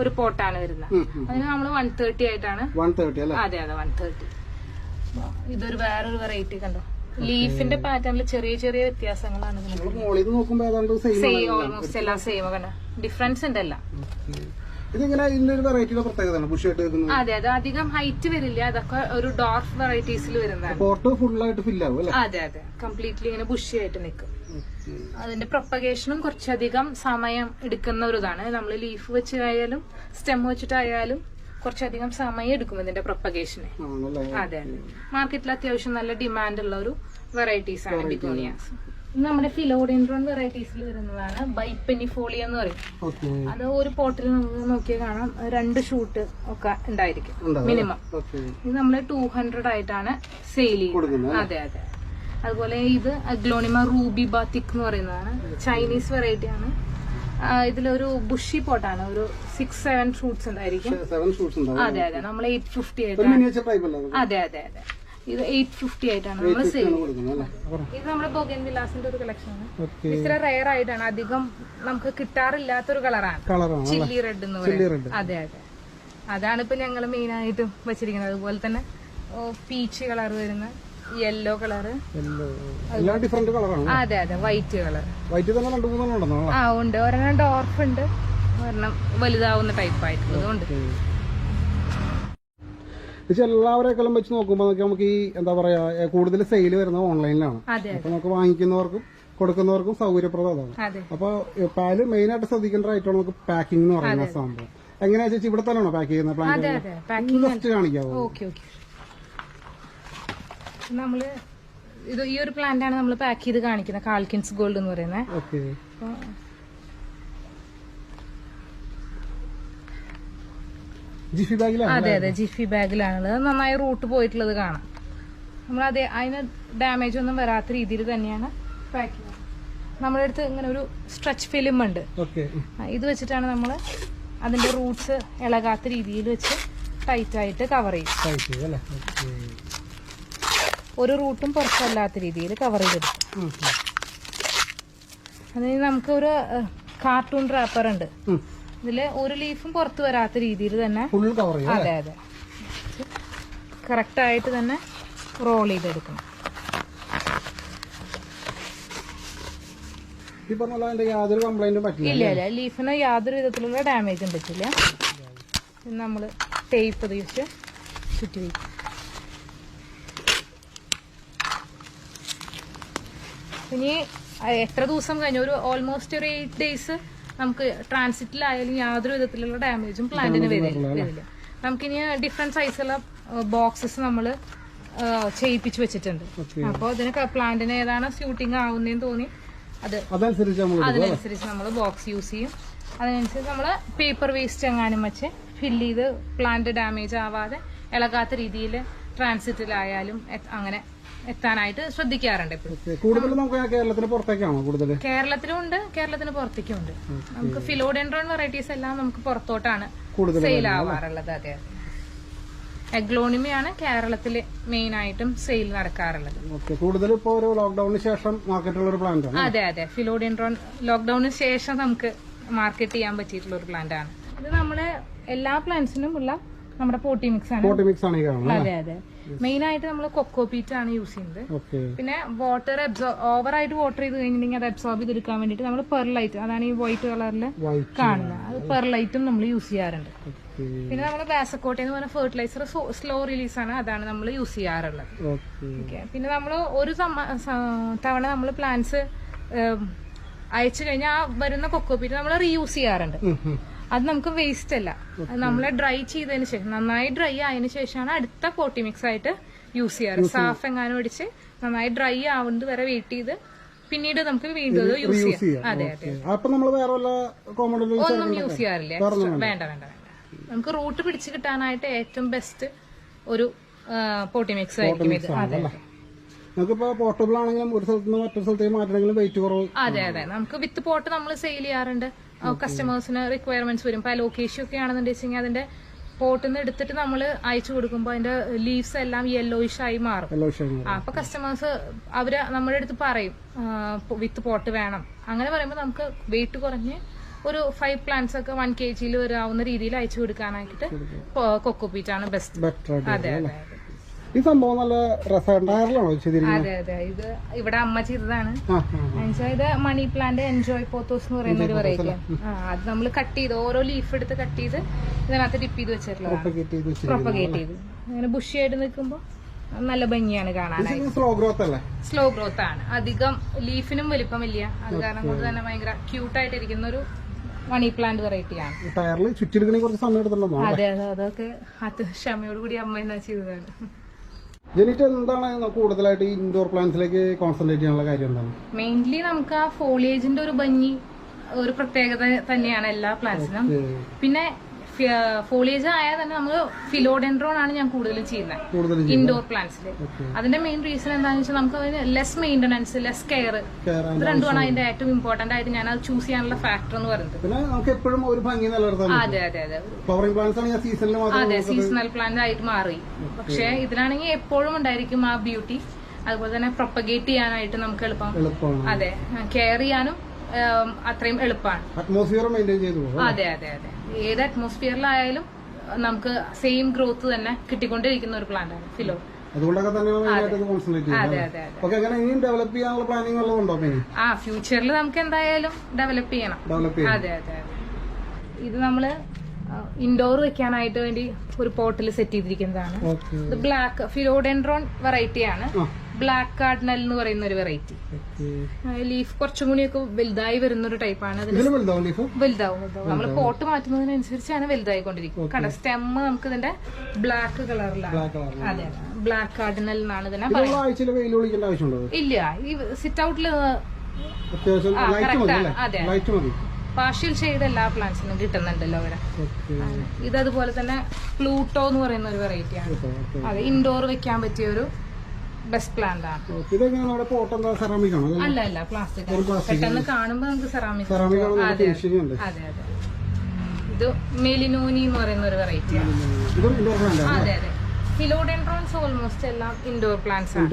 ഒരു പോട്ടാണ് വരുന്നത്. അതിന് നമ്മൾ വൺ തേർട്ടി ആയിട്ടാണ്. അതെ അതെ വൺ തേർട്ടി ഇതൊരു വേറൊരു വെറൈറ്റി കണ്ടോ? ലീഫിന്റെ പാറ്റേണിൽ ചെറിയ ചെറിയ വ്യത്യാസങ്ങളാണ് സെയിം സെയിം ഓൾമോസ്റ്റ് എല്ലാം സെയിം കണ്ടോ ഡിഫറൻസ് ഉണ്ടല്ല. ഇതിങ്ങനെ ഇതിന്റെ ഒരു വെറൈറ്റിയുടെ പ്രത്യേകതയാണ്. ബുഷായിട്ട് വെക്കുന്നത്. അതെ അത് അധികം ഹൈറ്റ് വരില്ല. അതൊക്കെ ഒരു ഡോർഫ് വെറൈറ്റീസിൽ വരുന്നതാണ്. പോട്ട് ഫുള്ളായിട്ട് ഫില്ല് ആവും അല്ലേ? അതെ അതെ. കംപ്ലീറ്റ്ലി ഇങ്ങനെ ബുഷി ആയിട്ട് നിൽക്കും അതിന്റെ പ്രൊപ്പഗേഷനും കുറച്ചധികം സമയം എടുക്കുന്ന ഒരു ഇതാണ് നമ്മൾ ലീഫ് വെച്ചായാലും സ്റ്റെം വെച്ചിട്ടായാലും കുറച്ചധികം സമയം എടുക്കും ഇതിന്റെ പ്രൊപ്പഗേഷന് അതെ അതെ. മാർക്കറ്റിൽ അത്യാവശ്യം നല്ല ഡിമാൻഡ് ഉള്ള ഒരു വെറൈറ്റീസ് ആണ് ബിഗോണിയാസ് നമ്മുടെ ഫിലോഡെൻഡ്രോൺ വെറൈറ്റീസിൽ വരുന്നതാണ് ബൈപ്പെനിഫോളി എന്ന് പറയും. അത് ഒരു പോട്ടിൽ നമുക്ക് നോക്കിയാൽ കാണാം. രണ്ട് ഷൂട്ട് ഒക്കെ ഉണ്ടായിരിക്കും. മിനിമം. ഇത് നമ്മൾ ടൂ ഹൺഡ്രഡ് ആയിട്ടാണ് സെയിൽ ചെയ്യുന്നത്. അതെ അതെ. അതുപോലെ ഇത് അഗ്ലോണിമ റൂബി ബാത്തിക് എന്ന് പറയുന്നതാണ്. ചൈനീസ് വെറൈറ്റി ആണ്. ഇതിലൊരു ബുഷി പോട്ടാണ്. ഒരു സിക്സ് സെവൻ ഉണ്ടായിരിക്കും. ഷൂട്ട്സ് ഉണ്ടാവും. അതെ അതെ. നമ്മൾ എയ്റ്റ് ഫിഫ്റ്റി ആയിട്ട് അതെ അതെ അതെ. ഇത് എയ്റ്റ് ഫിഫ്റ്റി ആയിട്ടാണ്. നമ്മൾ സെയിൽ ഇത് നമ്മുടെ ബൊഗൻ വിലാസിന്റെ ഒരു കളക്ഷൻ ആണ്. ഇത്ര റയർ ആയിട്ടാണ്. അധികം നമുക്ക് കിട്ടാറില്ലാത്തൊരു കളറാണ് ചില്ലി റെഡ് എന്ന് പറയുന്നത് അതെ അതെ. അതാണ് ഇപ്പൊ ഞങ്ങൾ മെയിൻ ആയിട്ടും വെച്ചിരിക്കുന്നത്. അതുപോലെ തന്നെ പീച്ച് കളർ വരുന്ന യെല്ലോ കളറ് എല്ലാം ഡിഫറെന്റ് കളറാണ് അതെ അതെ. വൈറ്റ് കളർ വൈറ്റ് തന്നെ രണ്ട് മൂന്നെണ്ണം ഉണ്ടോ ആ ഉണ്ട്. ഒരെണ്ണം ഡോർഫ് ഉണ്ട്. ഒരെണ്ണം വലുതാവുന്ന ടൈപ്പ് ആയിട്ടുള്ളത് ഉണ്ട്. പക്ഷെ എല്ലാവരെക്കാളും വെച്ച് നോക്കുമ്പോൾ നോക്കി നമുക്ക് ഈ എന്താ പറയാ കൂടുതൽ സെയിൽ വരുന്നത് ഓൺലൈനിലാണ് അപ്പൊ നമുക്ക് വാങ്ങിക്കുന്നവർക്കും കൊടുക്കുന്നവർക്കും സൗകര്യപ്രദം അതാണ്. അതെ. അപ്പൊ പാൽ മെയിൻ ആയിട്ട് ശ്രദ്ധിക്കേണ്ട ഐറ്റം നമുക്ക് പാക്കിംഗ് എന്ന് പറയുന്ന സംഭവം. എങ്ങനെയാ ചേച്ചി ഇവിടെ തന്നെയാണോ പാക്ക് ചെയ്യുന്ന പ്ലാൻ ജസ്റ്റ് കാണിക്കാവോ? നമ്മൾ ഇത് ഈ ഒരു പ്ലാന്റ് ആണ് നമ്മൾ പാക്ക് ചെയ്ത് കാണിക്കുന്നത് കാൽക്കിൻസ് ഗോൾഡ് എന്ന് പറയുന്നത് ഓക്കെ അപ്പൊ ജിഫി ബാഗിലാണ് അതെ അതെ ജിഫി ബാഗിലാണുള്ളത് നന്നായി റൂട്ട് പോയിട്ടുള്ളത് കാണാം. നമ്മൾ അതെ അതിന് ഡാമേജ് ഒന്നും വരാത്ത രീതിയിൽ തന്നെയാണ് പാക്ക് ചെയ്യുന്നത്. നമ്മുടെ അടുത്ത് ഇങ്ങനെ ഒരു സ്ട്രെച്ച് ഫിലിം ഉണ്ട്. ഇത് വെച്ചിട്ടാണ് നമ്മൾ അതിന്റെ റൂട്ട്സ് ഇളകാത്ത രീതിയിൽ വെച്ച് ടൈറ്റ് ആയിട്ട് കവർ ചെയ്യും ഒരു റൂട്ടും പുറത്തല്ലാത്ത രീതിയിൽ കവർ ചെയ്തെടുക്കും അതിന് നമുക്ക് ഒരു കാർട്ടൂൺ റാപ്പർ ഉണ്ട്. ഇതിൽ ഒരു ലീഫും പുറത്ത് വരാത്ത രീതിയിൽ തന്നെ അതെ അതെ. കറക്റ്റ് ആയിട്ട് തന്നെ റോൾ ചെയ്തെടുക്കണം. ഇല്ല ഇല്ല. ലീഫിന് യാതൊരു വിധത്തിലുള്ള ഡാമേജും പറ്റില്ല. നമ്മൾ ടേപ്പ് ഉപയോഗിച്ച് ചുറ്റി വയ്ക്കും. ഇനി എത്ര ദിവസം കഴിഞ്ഞു? ഒരു ഓൾമോസ്റ്റ് ഒരു എയ്റ്റ് ഡേയ്സ് നമുക്ക് ട്രാൻസിറ്റിലായാലും യാതൊരു വിധത്തിലുള്ള ഡാമേജും പ്ലാന്റിന് വരില്ല. നമുക്കിനി ഡിഫറെന്റ് സൈസുള്ള ബോക്സസ് നമ്മൾ ചെയ്യിപ്പിച്ച് വെച്ചിട്ടുണ്ട്. അപ്പോൾ അതിന് പ്ലാന്റിന് ഏതാണ് സ്യൂട്ടിങ് ആവുന്നതെന്ന് തോന്നി അത് അതിനനുസരിച്ച് നമ്മൾ ബോക്സ് യൂസ് ചെയ്യും. അതിനനുസരിച്ച് നമ്മൾ പേപ്പർ വേസ്റ്റ് എങ്ങാനും വെച്ച് ഫില്ല് ചെയ്ത് പ്ലാന്റ് ഡാമേജ് ആവാതെ ഇളകാത്ത രീതിയിൽ ട്രാൻസിറ്റിലായാലും അങ്ങനെ എത്താനായിട്ട് ശ്രദ്ധിക്കാറുണ്ട് കൂടുതൽ നമുക്ക് കേരളത്തിന് പുറത്തേക്കാണോ കൂടുതൽ കേരളത്തിലും ഉണ്ട് കേരളത്തിന് പുറത്തേക്കും ഉണ്ട് നമുക്ക് ഫിലോഡെൻഡ്രോൺ വെറൈറ്റീസ് എല്ലാം നമുക്ക് പുറത്തോട്ടാണ് സെയിൽ ആവാറുള്ളത് അതെ എഗ്ലോണിമയാണ് കേരളത്തിൽ മെയിൻ ആയിട്ടും സെയിൽ നടക്കാറുള്ളത്. കൂടുതൽ ഇപ്പോൾ ഒരു ലോക്ക്ഡൌണിന് ശേഷം മാർക്കറ്റുള്ള ഒരു പ്ലാന്റ് ആണ് അതെ അതെ. ഫിലോഡെൻഡ്രോൺ ലോക്ക്ഡൌണിന് ശേഷം നമുക്ക് മാർക്കറ്റ് ചെയ്യാൻ പറ്റിയിട്ടുള്ള ഒരു പ്ലാന്റ് ആണ്. ഇത് നമ്മുടെ എല്ലാ പ്ലാന്റ്സിനും ഉള്ള നമ്മുടെ പോട്ടി മിക്സ് ആണ്. പോട്ടി മിക്സ് ആണ് അതെ അതെ. മെയിൻ ആയിട്ട് നമ്മൾ കൊക്കോ പീറ്റ് ആണ് യൂസ് ചെയ്യുന്നത്. പിന്നെ വാട്ടർ അബ്സോർബ് ഓവർ ആയിട്ട് വാട്ടർ ചെയ്ത് കഴിഞ്ഞിട്ടുണ്ടെങ്കിൽ അത് അബ്സോർബ് ചെയ്തെടുക്കാൻ വേണ്ടിട്ട് നമ്മൾ പെർലൈറ്റ് അതാണ് ഈ വൈറ്റ് കളറിൽ വൈറ്റ് കാണുന്നത്. അത് പെർലൈറ്റും നമ്മൾ യൂസ് ചെയ്യാറുണ്ട്. പിന്നെ നമ്മൾ ബാസക്കോട്ടെ എന്ന് പറഞ്ഞ ഫെർട്ടിലൈസർ സ്ലോ റിലീസ് ആണ് അതാണ് നമ്മൾ യൂസ് ചെയ്യാറുള്ളത്. പിന്നെ നമ്മൾ ഒരു തവണ നമ്മൾ പ്ലാന്റ്സ് അയച്ചു കഴിഞ്ഞാൽ ആ വരുന്ന കൊക്കോ പീറ്റ് നമ്മൾ റീയൂസ് ചെയ്യാറുണ്ട്. അത് നമുക്ക് വേസ്റ്റ് അല്ല. അത് നമ്മൾ ഡ്രൈ ചെയ്തതിന് ശേഷം നന്നായി ഡ്രൈ ആയതിനു ശേഷമാണ് അടുത്ത പോട്ടി മിക്സ് ആയിട്ട് യൂസ് ചെയ്യാറ്. സാഫ് എങ്ങാനും അടിച്ച് നന്നായി ഡ്രൈ ആവുന്നത് വരെ വെയിറ്റ് ചെയ്ത് പിന്നീട് നമുക്ക് വീണ്ടും യൂസ് ചെയ്യാം. അതെ അതെ ഒന്നും യൂസ് ചെയ്യാറില്ല. വേണ്ട. വേണ്ട വേണ്ട നമുക്ക് റൂട്ട് പിടിച്ച് കിട്ടാനായിട്ട് ഏറ്റവും ബെസ്റ്റ് ഒരു പോട്ടി മിക്സ് ആയിരിക്കും ഇത്. അതെ അതെ. നമുക്കിപ്പോ പോർട്ടബിൾ ആണെങ്കിലും ഒരു സ്ഥലത്ത് നിന്ന് മറ്റൊരു സ്ഥലത്തേക്ക് മാറ്റണമെങ്കിലും വെയിറ്റ് കുറവ് അതെ അതെ. നമുക്ക് വിത്ത് പോട്ട് നമ്മൾ സെയിൽ ചെയ്യാറുണ്ട്. കസ്റ്റമേഴ്സിന് റിക്വയർമെന്റ്സ് വരും. ഇപ്പൊ ലോക്കേഷൻ ഒക്കെ ആണെന്നുണ്ടെങ്കിൽ അതിന്റെ പോട്ടിൽ നിന്ന് എടുത്തിട്ട് നമ്മൾ അയച്ചു കൊടുക്കുമ്പോൾ അതിന്റെ ലീവ്സ് എല്ലാം യെല്ലോയിഷ് ആയി മാറും. അപ്പൊ കസ്റ്റമേഴ്സ് അവർ നമ്മുടെ അടുത്ത് പറയും വിത്ത് പോട്ട് വേണം. അങ്ങനെ പറയുമ്പോൾ നമുക്ക് വെയിറ്റ് കുറഞ്ഞ് ഒരു ഫൈവ് പ്ലാന്റ്സ് ഒക്കെ വൺ കെ ജിയിൽ വരാവുന്ന രീതിയിൽ അയച്ചു കൊടുക്കാനായിട്ട് കൊക്കോപീറ്റ് ആണ് ബെസ്റ്റ് അതെ അതെ. ഈ സംഭവം നല്ല രസമുണ്ടായിരുന്നോ അതെ അതെ. ഇത് ഇവിടെ അമ്മ ചെയ്തതാണ്. ഇത് മണി പ്ലാന്റ് എൻജോയ് പോത്തോസ് എന്ന് പറയുന്ന ഒരു വെറൈറ്റി അത് നമ്മൾ കട്ട് ചെയ്ത് ഓരോ ലീഫ് എടുത്ത് കട്ട് ചെയ്ത് ഇതിനകത്ത് ഡിപ്പ് ചെയ്ത് വെച്ചിട്ടുള്ളത് പ്രൊപ്പഗേറ്റ് ചെയ്ത് നിൽക്കുമ്പോ അങ്ങനെ ബുഷിയായിട്ട് നിൽക്കുമ്പോൾ നല്ല ഭംഗിയാണ് കാണാനായിട്ട്. സ്ലോ ഗ്രോത്ത് അല്ലേ? സ്ലോ ഗ്രോത്ത് ആണ്. അധികം ലീഫിനും വലിപ്പമില്ല അത് കാരണം കൊണ്ട് തന്നെ ഭയങ്കര ക്യൂട്ടായിട്ട് ഇരിക്കുന്ന ഒരു മണി പ്ലാന്റ് വെറൈറ്റിയാണ് ടയറിൽ ചുറ്റിയെടുക്കണേ കുറച്ച് സമയം എടുത്തിട്ടുണ്ടോ അതെ അതെ. അതൊക്കെ അത് ക്ഷമയോട് കൂടി അമ്മ എന്നാ ചെയ്തതാണ്. ജനിറ്റ് എന്താണ് കൂടുതലായിട്ട് ഇൻഡോർ പ്ലാന്റ്സിലേക്ക് കോൺസെൻട്രേറ്റ് ചെയ്യാനുള്ള കാര്യം എന്താണ്? മെയിൻലി നമുക്ക് ആ ഫോളിയേജിന്റെ ഒരു ഭംഗി ഒരു പ്രത്യേകത തന്നെയാണ് എല്ലാ പ്ലാന്റ്സിനും പിന്നെ ഫോളിയേജ് ആയാൽ തന്നെ നമ്മൾ ഫിലോഡെൻഡ്രോൺ ആണ് ഞാൻ കൂടുതലും ചെയ്യുന്നത് ഇൻഡോർ പ്ലാന്റ്സിൽ അതിന്റെ മെയിൻ റീസൺ എന്താണെന്ന് വെച്ചാൽ നമുക്ക് അതിന് ലെസ് മെയിന്റനൻസ് ലെസ് കെയർ ഇത് രണ്ടുമാണ് അതിന്റെ ഏറ്റവും ഇമ്പോർട്ടന്റ് ആയിട്ട് ഞാൻ അത് ചൂസ് ചെയ്യാനുള്ള ഫാക്ടർ എന്ന് പറയുന്നത്. പിന്നെ നമുക്ക് എപ്പോഴും ഒരു ഭംഗി അതെ അതെ അതെ. ഫ്ലവറിംഗ് പ്ലാന്റ്സ് സീസണിൽ മാത്രം അതെ സീസണൽ പ്ലാന്റ് ആയിട്ട് മാറി. പക്ഷെ ഇതിലാണെങ്കിൽ എപ്പോഴും ഉണ്ടായിരിക്കും ആ ബ്യൂട്ടി അതുപോലെ തന്നെ പ്രൊപ്പഗേറ്റ് ചെയ്യാനായിട്ട് നമുക്ക് എളുപ്പം. അതെ കെയർ ചെയ്യാനും അത്രയും എളുപ്പമാണ്. അറ്റ്മോസ്ഫിയർ മെയിന്റെയിൻ ചെയ്തു അതെ അതെ അതെ. ഏത് അറ്റ്മോസ്ഫിയറിലായാലും നമുക്ക് സെയിം ഗ്രോത്ത് തന്നെ കിട്ടിക്കൊണ്ടിരിക്കുന്ന ഒരു പ്ലാന്റ് ആണ് ഫിലോ അതുകൊണ്ടൊക്കെ തന്നെ കോൺസെൻട്രേറ്റ് ചെയ്യുന്നത്. ഡെവലപ്പ് ചെയ്യാനുള്ള പ്ലാനിങ് ആ ഫ്യൂച്ചറിൽ നമുക്ക് എന്തായാലും ഡെവലപ്പ് ചെയ്യണം. ഡെവലപ്പ് അതെ അതെ അതെ. ഇത് നമ്മൾ ഇൻഡോർ വെക്കാനായിട്ട് വേണ്ടി ഒരു പോട്ടിൽ സെറ്റ് ചെയ്തിരിക്കുന്നതാണ്. ഇത് ബ്ലാക്ക് ഫിലോഡെൻഡ്രോൺ വെറൈറ്റി ആണ്. ബ്ലാക്ക് കാർഡിനൽ എന്ന് പറയുന്ന ഒരു വെറൈറ്റി ലീഫ് കുറച്ചും ഒക്കെ വലുതായി വരുന്ന ഒരു ടൈപ്പാണ് വലുതാവും വലുതാവും നമ്മൾ പോട്ട് മാറ്റുന്നതിനനുസരിച്ചാണ് വലുതായി കൊണ്ടിരിക്കുന്നത് കണ്ട? സ്റ്റെം നമുക്ക് ഇതിന്റെ ബ്ലാക്ക് കളറിലാണ് അതെ ബ്ലാക്ക് കാർഡിനൽ എന്നാണ് ഇതിനെ പറയുന്നത്. ഇല്ല. ഈ സിറ്റ് ഔട്ടിൽ അതെ. പാർഷ്യൽ ഷെയ്ഡ് എല്ലാ പ്ലാന്റ്സിനും കിട്ടുന്നുണ്ടല്ലോ അവരെ. ഇത് അതുപോലെ തന്നെ പ്ലൂട്ടോ എന്ന് പറയുന്ന ഒരു വെറൈറ്റിയാണ് അത് ഇൻഡോർ വെക്കാൻ പറ്റിയ ഒരു ബെസ്റ്റ് പ്ലാന്റ് ആണ്. ഇതെങ്ങനെ നമ്മുടെ പോട്ട് എന്താ സെറാമിക് ആണോ? അല്ലേ? അല്ല പ്ലാസ്റ്റിക് പെട്ടെന്ന് കാണുമ്പോൾ നമുക്ക് സെറാമിക് സെറാമിക് അതെ അതെ. ഇത് മെലിനോനി എന്ന് പറയുന്ന ഒരു വെറൈറ്റി അതെ അതെ. ഫിലോഡെൻഡ്രോൺസ് ഓൾമോസ്റ്റ് എല്ലാം ഇൻഡോർ പ്ലാന്റ്സ് ആണ്.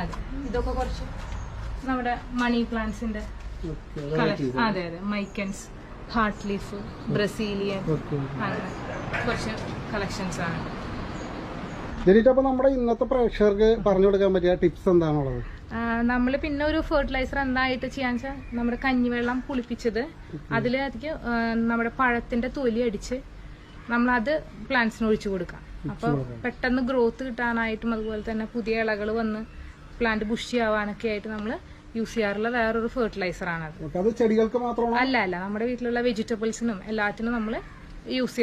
അതെ. ഇതൊക്കെ കുറച്ച് നമ്മുടെ മണി പ്ലാന്റ്സിന്റെ അതെ അതെ മൈക്കൻസ് ഹാർട്ട് ലീഫ് ബ്രസീലിയൻ അങ്ങനെ കുറച്ച് കളക്ഷൻസ് ആണ്. അപ്പൊ നമ്മുടെ ഇന്നത്തെ പ്രേക്ഷകർക്ക് പറഞ്ഞു കൊടുക്കാൻ പറ്റിയ ടിപ്സ് എന്താണുള്ളത്? നമ്മൾ പിന്നെ ഒരു ഫെർട്ടിലൈസർ എന്തായിട്ട് ചെയ്യാന്ന് വെച്ചാൽ നമ്മുടെ കഞ്ഞിവെള്ളം പുളിപ്പിച്ചത്. അതിലേക്ക് നമ്മുടെ പഴത്തിന്റെ തൊലി അടിച്ച് നമ്മളത് പ്ലാന്റ്സിന് ഒഴിച്ചു കൊടുക്കാം. അപ്പോൾ പെട്ടെന്ന് ഗ്രോത്ത് കിട്ടാനായിട്ടും അതുപോലെ തന്നെ പുതിയ ഇളകൾ വന്ന് പ്ലാന്റ് ബുഷി ബുഷിയാവാനൊക്കെ ആയിട്ട് നമ്മൾ യൂസ് ചെയ്യാറുള്ള വേറൊരു ഫെർട്ടിലൈസർ ആണ് അത് ചെടികൾക്ക് മാത്രമാണോ? അല്ല അല്ല നമ്മുടെ വീട്ടിലുള്ള വെജിറ്റബിൾസിനും എല്ലാത്തിനും നമ്മൾ യൂസ്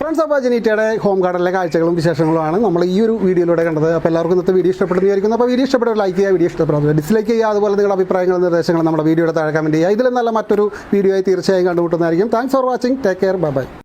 ഫ്രണ്ട്സ് അപ്പോൾ ജനീറ്റയുടെ ഹോം ഗാർഡനിലെ കാഴ്ചകളും വിശേഷങ്ങളുമാണ് നമ്മൾ ഈ ഒരു വീഡിയോയിലൂടെ കണ്ടത്. അപ്പോൾ എല്ലാവർക്കും ഇന്നത്തെ വീഡിയോ ഇഷ്ടപ്പെടുന്നു വിചാരിക്കുന്നു. അപ്പോൾ വീഡിയോ ഇഷ്ടപ്പെട്ട ലൈക്ക് ചെയ്യുക വീഡിയോ ഇഷ്ടപ്പെടുന്നത് ഡിസ്ലൈക്ക് ചെയ്യുക അതുപോലെ നിങ്ങളുടെ അഭിപ്രായങ്ങളും നിർദ്ദേശങ്ങളും നമ്മുടെ വീഡിയോയുടെ താഴെ കമന്റ് ചെയ്യുക. ഇതിൽ നല്ല മറ്റൊരു വീഡിയോ ആയി തീർച്ചയായും കണ്ടുമുട്ടുന്നതായിരിക്കും. Thanks for watching take care bye bye